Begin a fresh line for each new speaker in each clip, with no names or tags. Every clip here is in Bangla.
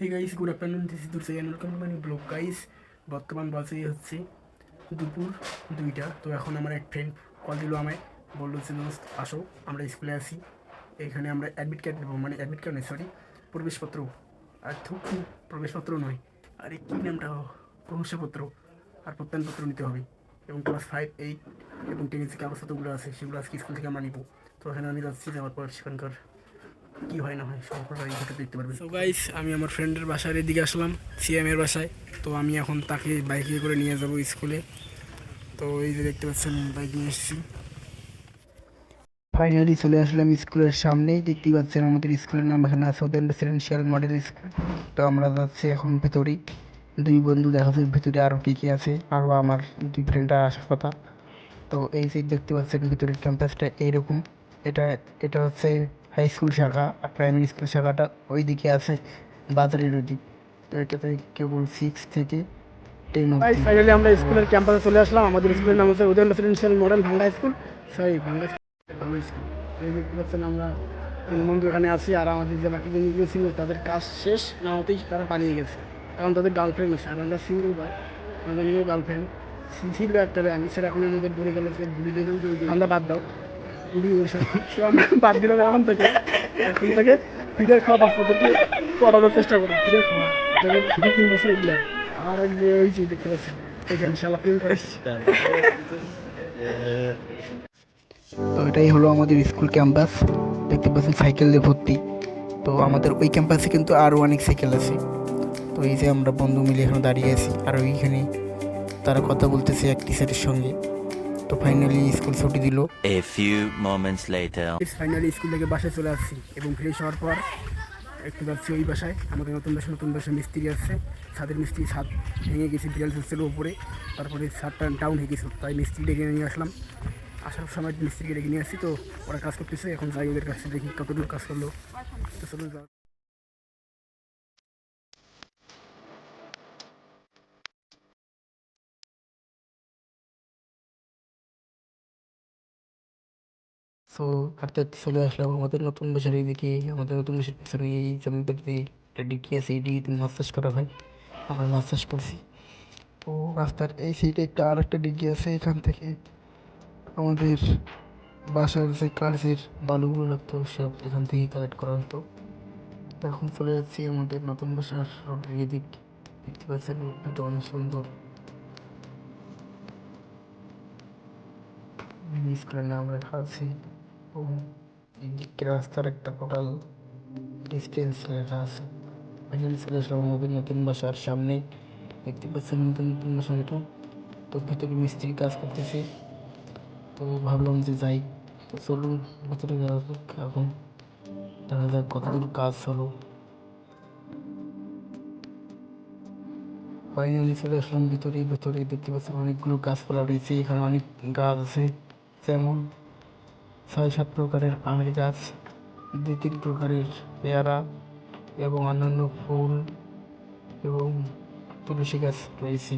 Hey guys good afternoon this is দুর্সাই and welcome my blog guys বর্তমান বাজে হচ্ছে দুপুর দুইটা। তো এখন আমার এক ফ্রেন্ড কল দিল আমায়। বলল যে, দোস্ত, আসো, আমরা স্কুলে আসি এখানে আমরা অ্যাডমিট কার্ড দেবো মানে অ্যাডমিট কার্ড নয় সরি প্রবেশপত্র। আর থুক প্রবেশপত্র নয়। আর এই কী নামটা? প্রবেশপত্র। আর প্রত্যয়নপত্র নিতে হবে। এবং ক্লাস ফাইভ এইট এবং টেনের যে কাগজপত্রগুলো আছে, সেগুলো আজকে স্কুল থেকে আমরা নিব। তো এখানে আমি যাচ্ছি, যাওয়ার পর সেখানকার কি হয় না হয় দেখতে পারবেন। তো গাইস আমি আমার ফ্রেন্ডের বাসার এদিকে আসলাম সিএম এর বাসায়। তো আমি এখন তাকে বাইকে করে নিয়ে যাব স্কুলে তো এই যে দেখতে পাচ্ছেন বাইক নিয়ে এসেছি। ফাইনালি চলে আসলাম স্কুলের সামনেই। দেখতেই পাচ্ছেন আমাদের স্কুলের নাম এখানে আছে ওদের রেসিডেন্সিয়াল মডেল স্কুল তো আমরা যাচ্ছি এখন ভেতরেই দুই বন্ধু দেখা যাচ্ছে, ভেতরে আরও কী কী আছে আরও আমার দুই ফ্রেন্ডরা আসার কথা। তো এই যে দেখতে পাচ্ছেন, ভিতরের ক্যাম্পাসটা এইরকম। এটা এটা হচ্ছে হাই স্কুল শাখা আর প্রাইমারি স্কুল শাখাটা ওই দিকে আছে, বাজারের ওই দিক তো এটাতে কেবল সিক্স থেকে টেন ফাইনালি আমরা স্কুলের ক্যাম্পাসে চলে আসলাম। আমাদের স্কুলের নাম হচ্ছে Udayan residential model Bhanga school. Sorry Bhanga Bhanga school. এই দেখতে পাচ্ছেন আমরা তিন বন্ধু এখানে আছি আর আমাদের যে বাকি বন্ধুগুলো ছিল, তাদের কাজ শেষ। না হতেই তারা পালিয়ে গেছে। কারণ তাদের গার্লফ্রেন্ড আছে, আর আমরা সিঙ্গেল বাই আমাদের গার্লফ্রেন্ড ছিল একটা, আমি সেটা এখন আমাদের ঘুরে গেলে ঘুরে আমরা বাদ দাও। বাদ এখন থেকে। এখন থেকে খাওয়া পড়ানোর চেষ্টা করি খাওয়া। তিন বছর এগুলো। আর এক ওই দেখতে করে তো এটাই হলো আমাদের স্কুল ক্যাম্পাস। দেখতে পাচ্ছেন, সাইকেল দিয়ে ভর্তি। তো আমাদের ওই ক্যাম্পাসে কিন্তু আরও অনেক সাইকেল আছে। তো এই যে আমরা বন্ধু মিলে এখানে দাঁড়িয়ে আছি। আর ওইখানে তারা কথা বলতেছে এক টিচারের সঙ্গে। তো ফাইনালি স্কুল ছুটি দিল।
A few moments later.
Finally school থেকে বাসায় চলে আসছি এবং ফ্রেশ হওয়ার পর একটু যাচ্ছি ওই বাসায়। আমাদের নতুন বাসায় নতুন বাসায় মিস্ত্রি আসছে ছাদের মিস্ত্রি ছাদ ভেঙে গেছে বিড়াল চলছিল উপরে। তারপরে ছাদটা ডাউন হয়ে গেছিল তাই মিস্ত্রি ডেকে নিয়ে আসলাম। আসার সময় মিস্ত্রিকে ডেকে নিয়ে আসছি তো ওরা কাজ করতেছে এখন যাই ওদের কাছে দেখি কতদূর কাজ করল। তো চলুন সো হাঁটতে হাঁটতে চলে আসলাম। আমাদের নতুন বছর এইদিকে, আমাদের নতুন বছর পিছনে এই জমিতে একটা ডিকি আছে, এই ডিকিতে মাছ চাষ করা হয় আমরা মাছ চাষ করছি। তো রাস্তার এই সাইডে একটা আর একটা ডিকি আছে, এখান থেকে আমাদের বাসার যে কাজের বালুগুলো লাগতো, সব এখান থেকে কালেক্ট করা হতো। এখন চলে যাচ্ছি আমাদের নতুন বাসার রোডের এদিক। দেখতে পাচ্ছেন রোডটা অনেক সুন্দর। স্কুলের নাম লেখা আছে ও এই দিকে রাস্তার একটা টোটাল ডিস্টেন্স লেখা আছে। নতুন বাসার সামনে দেখতে পাচ্ছেন নতুন নতুন বাসা এটা। তো ভিতরে মিস্ত্রি কাজ করতেছে। তো ভাবলাম যে যাই, চলুন ভেতরে যাওয়া যাক এখন দেখা যাক কতদূর কাজ হলো। ফাইনালি চলে আসলাম ভিতরে। ভিতরে দেখতে পাচ্ছেন অনেকগুলো গাছপালা রয়েছে। এখানে অনেক গাছ আছে। যেমন ছয় সাত প্রকারের আমের গাছ দুই তিন প্রকারের পেয়ারা এবং অন্যান্য ফুল এবং তুলসী গাছ রয়েছে।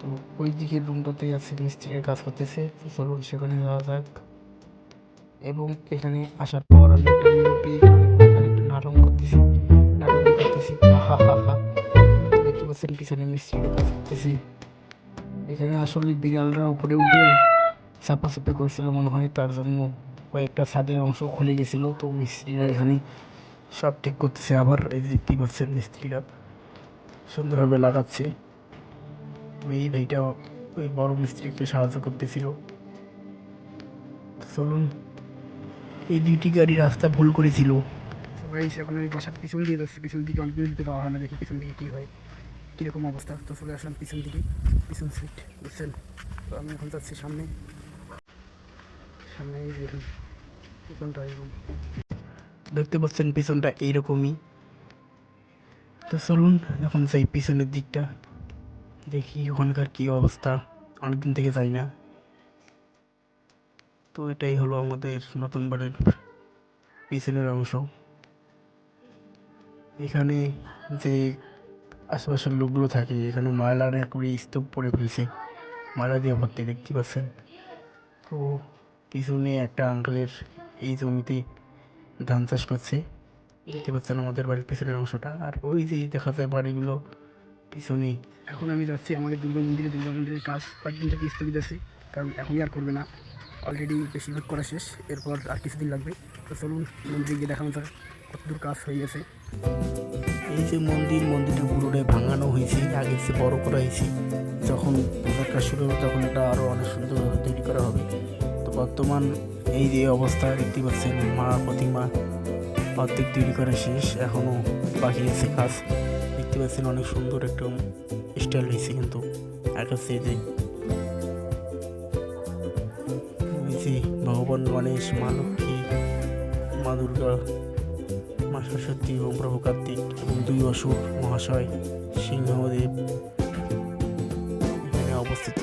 তো ওই দিকের রুমটাতে আছে মিস্ত্রির কাজ করতেছে চলুন সেখানে যাওয়া যাক। এবং এখানে আসার পর আমি একটা নাটক করতেছি। নাটক করতেছি। দেখতে পাচ্ছেন পিছনে মিস্ত্রির কাজ করতেছি এখানে আসলে বিড়ালরা উপরে উঠে চাপাচাপি করছিল মনে হয় তার জন্য কয়েকটা ছাদের অংশ খুলে গেছিল তো মিস্ত্রিরা এখানে সব ঠিক করতেছে আবার এই যে দেখতেই পাচ্ছেন মিস্ত্রিরা সুন্দরভাবে লাগাচ্ছে এই ভাইটা ওই বড় মিস্ত্রিকে সাহায্য করতেছিল চলুন এই দুইটি গাড়ি রাস্তা ভুল করেছিল গাইস এখন আমি বাসার পিছন দিয়ে যাচ্ছি পিছন দিকে অনেক দিতে পাওয়া হয় না দেখি পিছন দিকে কী হয় কীরকম অবস্থা তো চলে আসলাম পিছন দিকে পিছন সিট বুঝছেন তো আমি এখন যাচ্ছি সামনে দেখতে পাচ্ছেন পিছনটা এইরকমই। তো চলুন এখন যাই পিছনের দিকটা দেখি ওখানকার কী অবস্থা। অনেকদিন থেকে যাই না। তো এটাই হলো আমাদের নতুন বাড়ির পিছনের অংশ। এখানে যে আশেপাশের লোকগুলো থাকে, এখানে ময়লার করে স্তূপ পড়ে ফেলছে। ময়লা দিয়ে ভর্তি, দেখতে পাচ্ছেন? তো পিছনে একটা আঙ্কেলের এই জমিতে ধান চাষ করছে। দেখতে পাচ্ছেন আমাদের বাড়ির পেছনের অংশটা। আর ওই যে দেখা যায় বাড়িগুলো পিছনে। এখন আমি যাচ্ছি আমাদের দুর্গা মন্দিরে। দুর্গা মন্দিরের কাজ কয়েকদিন থেকে স্থগিত আছে। কারণ এখনই আর করবে না। অলরেডি বেশিরভাগ করা শেষ। এরপর আর কিছুদিন লাগবে। তো চলুন মন্দিরে গিয়ে দেখানো যাক কতদূর কাজ হয়ে গেছে। এই যে মন্দির, মন্দিরটা পুরোটাই ভাঙানো হয়েছে। আগে সে বড় করা হয়েছে। যখন পূজার কাজ শুরু হবে, তখন এটা আরও অনেক সুন্দরভাবে তৈরি করা হবে। বর্তমান এই যে অবস্থা দেখতে পাচ্ছেন মা প্রতিমা অর্ধেক তৈরি করা শেষ এখনও বাকি আছে কাজ। দেখতে পাচ্ছেন অনেক সুন্দর একটা স্টাইল হয়েছে কিন্তু আকাশে যে। যে ভগবান গণেশ, মা লক্ষ্মী, মা দুর্গা, মা সরস্বতী এবং প্রভু কার্তিক এবং দুই অসুর মহাশয়, সিংহদেব এখানে অবস্থিত।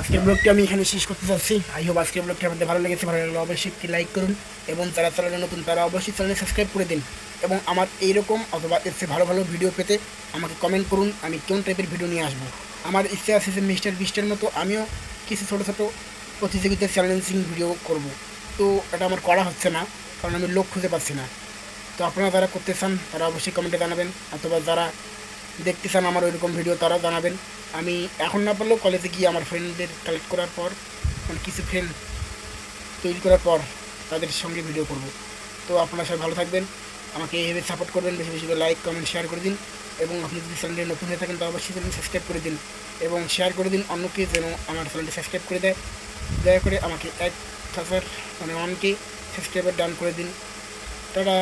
আজকের ব্লগটি আমি এখানে শেষ করতে যাচ্ছি। আই হোপ আজকের ব্লগটি আপনাদের ভালো লেগেছে। ভালো লাগলে অবশ্যই একটি লাইক করুন এবং যারা চ্যানেলে নতুন, তারা অবশ্যই চ্যানেলে সাবস্ক্রাইব করে দিন এবং আমার এইরকম অথবা এর চেয়ে ভালো ভালো ভিডিও পেতে আমাকে কমেন্ট করুন। আমি কোন টাইপের ভিডিও নিয়ে আসব? আমার ইচ্ছে আছে যে মিস্টার বিস্টের মতো আমিও কিছু ছোটো ছোটো প্রতিযোগিতার চ্যালেঞ্জিং ভিডিও করব। তো এটা আমার করা হচ্ছে না, কারণ আমি লোক খুঁজে পাচ্ছি না। তো আপনারা যারা করতে চান, তারা অবশ্যই কমেন্টে জানাবেন। অথবা যারা দেখতে চান আমার ওইরকম ভিডিও, তারা জানাবেন। আমি এখন না পারলেও কলেজে গিয়ে আমার ফ্রেন্ডদের কালেক্ট করার পর মানে কিছু ফ্রেন্ড তৈরি করার পর তাদের সঙ্গে ভিডিও করব। তো আপনারা সবাই ভালো থাকবেন, আমাকে এইভাবে সাপোর্ট করবেন, বেশি বেশি করে লাইক কমেন্ট শেয়ার করে দিন। এবং আপনি যদি চ্যানেলে নতুন হয়ে থাকেন তো অবশ্যই চ্যানেল সাবস্ক্রাইব করে দিন। এবং শেয়ার করে দিন অন্যকে যেন আমার চ্যানেলটি সাবস্ক্রাইব করে দেয়। দয়া করে আমাকে এক হাজার মানে ওয়ানকে সাবস্ক্রাইবার ডান করে দিন। টাটা!